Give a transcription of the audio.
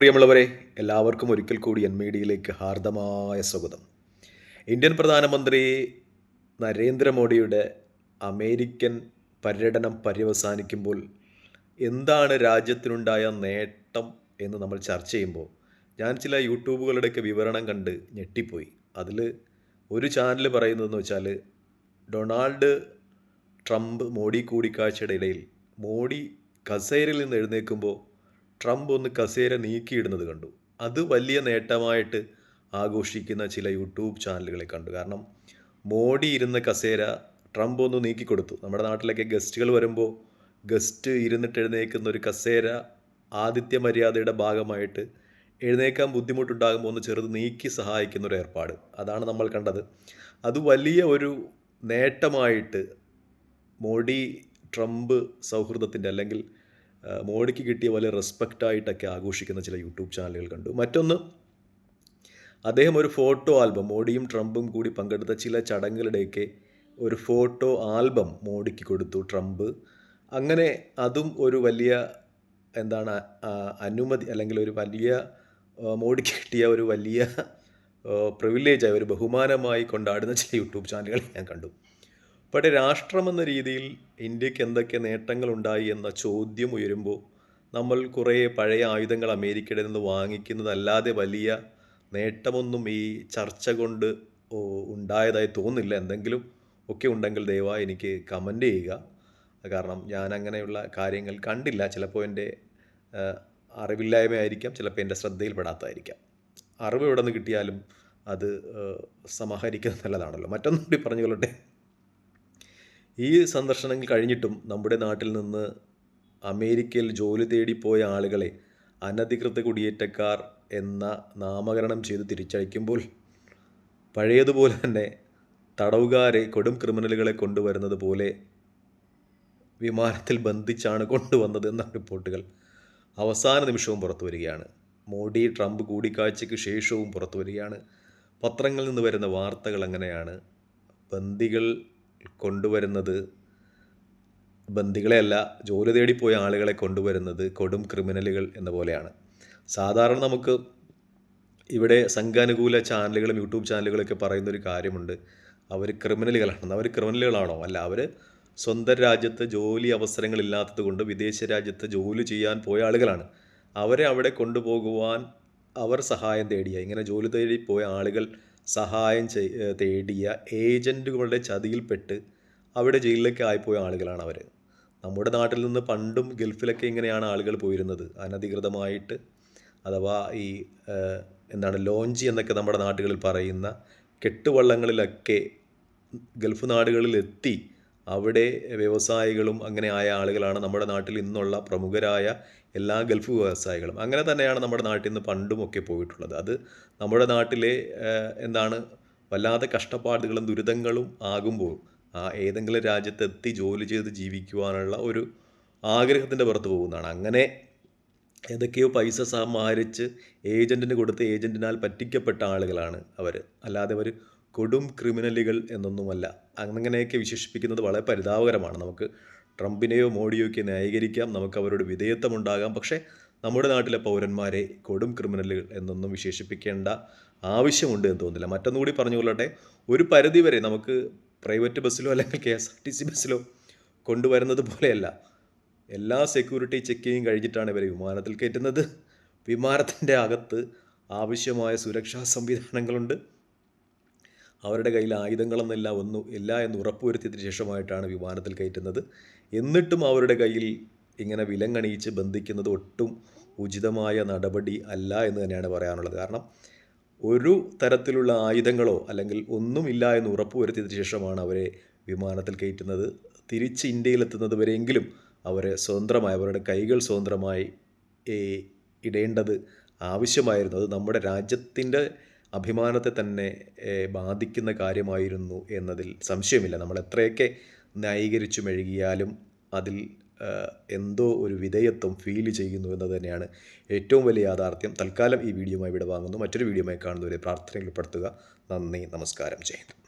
പ്രിയമുള്ളവരെ എല്ലാവർക്കും ഒരിക്കൽ കൂടി എൻ മീഡിയയിലേക്ക് ഹാർദമായ സ്വാഗതം. ഇന്ത്യൻ പ്രധാനമന്ത്രി നരേന്ദ്രമോദിയുടെ അമേരിക്കൻ പര്യടനം പര്യവസാനിക്കുമ്പോൾ എന്താണ് രാജ്യത്തിനുണ്ടായ നേട്ടം എന്ന് നമ്മൾ ചർച്ച ചെയ്യുമ്പോൾ ഞാൻ ചില യൂട്യൂബുകളുടെയൊക്കെ വിവരണം കണ്ട് ഞെട്ടിപ്പോയി. അതിൽ ഒരു ചാനൽ പറയുന്നതെന്ന് വെച്ചാൽ ഡൊണാൾഡ് ട്രംപ് മോഡി കൂടിക്കാഴ്ചയുടെ ഇടയിൽ മോഡി കസേരയിൽ നിന്ന് എഴുന്നേൽക്കുമ്പോൾ ട്രംപ് ഒന്ന് കസേര നീക്കിയിടുന്നത് കണ്ടു. അത് വലിയ നേട്ടമായിട്ട് ആഘോഷിക്കുന്ന ചില യൂട്യൂബ് ചാനലുകളെ കണ്ടു. കാരണം മോഡി ഇരുന്ന കസേര ട്രംപ് ഒന്ന് നീക്കിക്കൊടുത്തു. നമ്മുടെ നാട്ടിലൊക്കെ ഗസ്റ്റുകൾ വരുമ്പോൾ ഗസ്റ്റ് ഇരുന്നിട്ട് എഴുന്നേൽക്കുന്ന ഒരു കസേര ആതിഥ്യ മര്യാദയുടെ ഭാഗമായിട്ട് എഴുന്നേക്കാൻ ബുദ്ധിമുട്ടുണ്ടാകുമ്പോൾ ഒന്ന് ചെറുത് നീക്കി സഹായിക്കുന്ന ഒരു ഏർപ്പാട്. അതാണ് നമ്മൾ കണ്ടത്. അത് വലിയ ഒരു നേട്ടമായിട്ട് മോഡി ട്രംപ് സൗഹൃദത്തിന്റെ അല്ലെങ്കിൽ മോഡിക്ക് കിട്ടിയ വലിയ റെസ്പെക്റ്റായിട്ടൊക്കെ ആഘോഷിക്കുന്ന ചില യൂട്യൂബ് ചാനലുകൾ കണ്ടു. മറ്റൊന്ന് അദ്ദേഹം ഒരു ഫോട്ടോ ആൽബം മോഡിയും ട്രംപും കൂടി പങ്കെടുത്ത ചില ചടങ്ങുകളുടെയൊക്കെ ഒരു ഫോട്ടോ ആൽബം മോഡിക്ക് കൊടുത്തു ട്രംപ്. അങ്ങനെ അതും ഒരു വലിയ എന്താണ് അനുമതി അല്ലെങ്കിൽ ഒരു വലിയ മോഡിക്ക് കിട്ടിയ ഒരു വലിയ പ്രിവിലേജായി ഒരു ബഹുമാനമായി കൊണ്ടാടുന്ന ചില യൂട്യൂബ് ചാനലുകൾ ഞാൻ കണ്ടു. പക്ഷേ രാഷ്ട്രമെന്ന രീതിയിൽ ഇന്ത്യയ്ക്ക് എന്തൊക്കെ നേട്ടങ്ങളുണ്ടായി എന്ന ചോദ്യം ഉയരുമ്പോൾ നമ്മൾ കുറേ പഴയ ആയുധങ്ങൾ അമേരിക്കയുടെ നിന്ന് വാങ്ങിക്കുന്നതല്ലാതെ വലിയ നേട്ടമൊന്നും ഈ ചർച്ച കൊണ്ട് ഉണ്ടായതായി തോന്നില്ല. എന്തെങ്കിലും ഒക്കെ ഉണ്ടെങ്കിൽ ദയവായി എനിക്ക് കമന്റ് ചെയ്യുക. കാരണം ഞാൻ അങ്ങനെയുള്ള കാര്യങ്ങൾ കണ്ടില്ല. ചിലപ്പോൾ എന്റെ അറിവില്ലായ്മയായിരിക്കാം. ചിലപ്പോൾ എന്റെ ശ്രദ്ധയിൽപ്പെടാത്തതായിരിക്കാം. അറിവ് എവിടെ നിന്ന് കിട്ടിയാലും അത് സമാഹരിക്കുന്നത് നല്ലതാണല്ലോ. മറ്റൊന്നും കൂടി പറഞ്ഞു ഈ സന്ദർശനങ്ങൾ കഴിഞ്ഞിട്ടും നമ്മുടെ നാട്ടിൽ നിന്ന് അമേരിക്കയിൽ ജോലി തേടിപ്പോയ ആളുകളെ അനധികൃത കുടിയേറ്റക്കാർ എന്ന നാമകരണം ചെയ്ത് തിരിച്ചയക്കുമ്പോൾ പഴയതുപോലെ തന്നെ തടവുകാരെ കൊടും ക്രിമിനലുകളെ കൊണ്ടുവരുന്നത് പോലെ വിമാനത്തിൽ ബന്ധിച്ചാണ് കൊണ്ടുവന്നത് എന്ന റിപ്പോർട്ടുകൾ. അവസാന നിമിഷവും പുറത്തു വരികയാണ്. മോഡി ട്രംപ് കൂടിക്കാഴ്ചയ്ക്ക് ശേഷവും പുറത്തു വരികയാണ്. പത്രങ്ങളിൽ നിന്ന് വരുന്ന വാർത്തകൾ അങ്ങനെയാണ്. ബന്ദികൾ കൊണ്ടുവരുന്നത്. ബന്ദികളെയല്ല ജോലി തേടിപ്പോയ ആളുകളെ കൊണ്ടുവരുന്നത് കൊടും ക്രിമിനലുകൾ എന്ന പോലെയാണ്. സാധാരണ നമുക്ക് ഇവിടെ സംഘാനുകൂല ചാനലുകളും യൂട്യൂബ് ചാനലുകളൊക്കെ പറയുന്ന ഒരു കാര്യമുണ്ട്. അവർ ക്രിമിനലുകളാണ്. അവർ ക്രിമിനലുകളാണോ? അല്ല അവർ സ്വന്തം രാജ്യത്ത് ജോലി അവസരങ്ങളില്ലാത്തത് കൊണ്ട് വിദേശ രാജ്യത്ത് ജോലി ചെയ്യാൻ പോയ ആളുകളാണ്. അവരെ അവിടെ കൊണ്ടുപോകുവാൻ അവർ സഹായം തേടിയ. ഇങ്ങനെ ജോലി തേടി പോയ ആളുകൾ സഹായം തേടിയ ഏജന്റുകളുടെ ചതിയിൽപ്പെട്ട് അവിടെ ജയിലിലേക്ക് ആയിപ്പോയ ആളുകളാണ് അവർ നമ്മുടെ നാട്ടിൽ നിന്ന് പണ്ടും ഗൾഫിലൊക്കെ ഇങ്ങനെയാണ് ആളുകൾ പോയിരുന്നത്. അനധികൃതമായിട്ട് അഥവാ ഈ എന്താണ് ലോഞ്ചി എന്നൊക്കെ നമ്മുടെ നാട്ടുകളിൽ പറയുന്ന കെട്ടുവള്ളങ്ങളിലൊക്കെ ഗൾഫ് നാടുകളിൽ എത്തി അവിടെ വ്യവസായികളും അങ്ങനെ ആയ ആളുകളാണ് നമ്മുടെ നാട്ടിൽ ഇന്നുള്ള പ്രമുഖരായ എല്ലാ ഗൾഫ് വ്യവസായികളും. അങ്ങനെ തന്നെയാണ് നമ്മുടെ നാട്ടിൽ നിന്ന് പണ്ടുമൊക്കെ പോയിട്ടുള്ളത്. അത് നമ്മുടെ നാട്ടിലെ എന്താണ് വല്ലാതെ കഷ്ടപ്പാടുകളും ദുരിതങ്ങളും ആകുമ്പോൾ ആ ഏതെങ്കിലും രാജ്യത്തെത്തി ജോലി ചെയ്ത് ജീവിക്കുവാനുള്ള ഒരു ആഗ്രഹത്തിന്റെ പുറത്ത് പോകുന്നതാണ്. അങ്ങനെ ഏതൊക്കെയോ പൈസ സമാഹരിച്ച് ഏജന്റിന് കൊടുത്ത് ഏജന്റിനാൽ പറ്റിക്കപ്പെട്ട ആളുകളാണ് അവർ അല്ലാതെ അവർ കൊടും ക്രിമിനലുകൾ എന്നൊന്നുമല്ല. അങ്ങനെയൊക്കെ വിശേഷിപ്പിക്കുന്നത് വളരെ പരിതാപകരമാണ്. നമുക്ക് ട്രംപിനെയോ മോഡിയോ ഒക്കെ ന്യായീകരിക്കാം. നമുക്ക് അവരോട് വിധേയത്വമുണ്ടാകാം. പക്ഷേ നമ്മുടെ നാട്ടിലെ പൗരന്മാരെ കൊടും ക്രിമിനലുകൾ എന്നൊന്നും വിശേഷിപ്പിക്കേണ്ട ആവശ്യമുണ്ട് എന്ന് തോന്നുന്നില്ല. മറ്റൊന്നുകൂടി പറഞ്ഞുകൊള്ളട്ടെ ഒരു പരിധി വരെ നമുക്ക് പ്രൈവറ്റ് ബസ്സിലോ അല്ലെങ്കിൽ K S R T C ബസ്സിലോ കൊണ്ടുവരുന്നത് പോലെയല്ല. എല്ലാ സെക്യൂരിറ്റി ചെക്കിങ്ങും കഴിഞ്ഞിട്ടാണ് ഇവരെ വിമാനത്തിൽ കയറ്റുന്നത്. വിമാനത്തിന്റെ അകത്ത് ആവശ്യമായ സുരക്ഷാ സംവിധാനങ്ങളുണ്ട്. അവരുടെ കയ്യിൽ ആയുധങ്ങളെന്നല്ല ഒന്നും ഇല്ല എന്ന് ഉറപ്പുവരുത്തിയതിനു ശേഷമായിട്ടാണ് വിമാനത്തിൽ കയറ്റുന്നത്. എന്നിട്ടും അവരുടെ കയ്യിൽ ഇങ്ങനെ വിലങ്ങണിയിച്ച് ബന്ധിക്കുന്നത് ഒട്ടും ഉചിതമായ നടപടി അല്ല എന്ന് തന്നെയാണ് പറയാനുള്ളത്. കാരണം ഒരു തരത്തിലുള്ള ആയുധങ്ങളോ അല്ലെങ്കിൽ ഒന്നുമില്ല എന്ന് ഉറപ്പുവരുത്തിയതിനു ശേഷമാണ് അവരെ വിമാനത്തിൽ കയറ്റുന്നത്. തിരിച്ച് ഇന്ത്യയിലെത്തുന്നത് വരെയെങ്കിലും അവരെ സ്വതന്ത്രമായി അവരുടെ കൈകൾ സ്വതന്ത്രമായി ഇടേണ്ടത് ആവശ്യമായിരുന്നു. അത് നമ്മുടെ രാജ്യത്തിന്റെ അഭിമാനത്തെ തന്നെ ബാധിക്കുന്ന കാര്യമായിരുന്നു എന്നതിൽ സംശയമില്ല. നമ്മൾ എത്രയൊക്കെ ന്യായീകരിച്ചു മെഴുകിയാലും അതിൽ എന്തോ ഒരു വിധേയത്വം ഫീൽ ചെയ്യുന്നു എന്നത് തന്നെയാണ് ഏറ്റവും വലിയ യാഥാർത്ഥ്യം. തൽക്കാലം ഈ വീഡിയോയുമായി വിടവാങ്ങുന്നു മറ്റൊരു വീഡിയോയുമായി കാണുന്നവരെ പ്രാർത്ഥനയിൽപ്പെടുത്തുക നന്ദി നമസ്കാരം. ചെയ്യുന്നു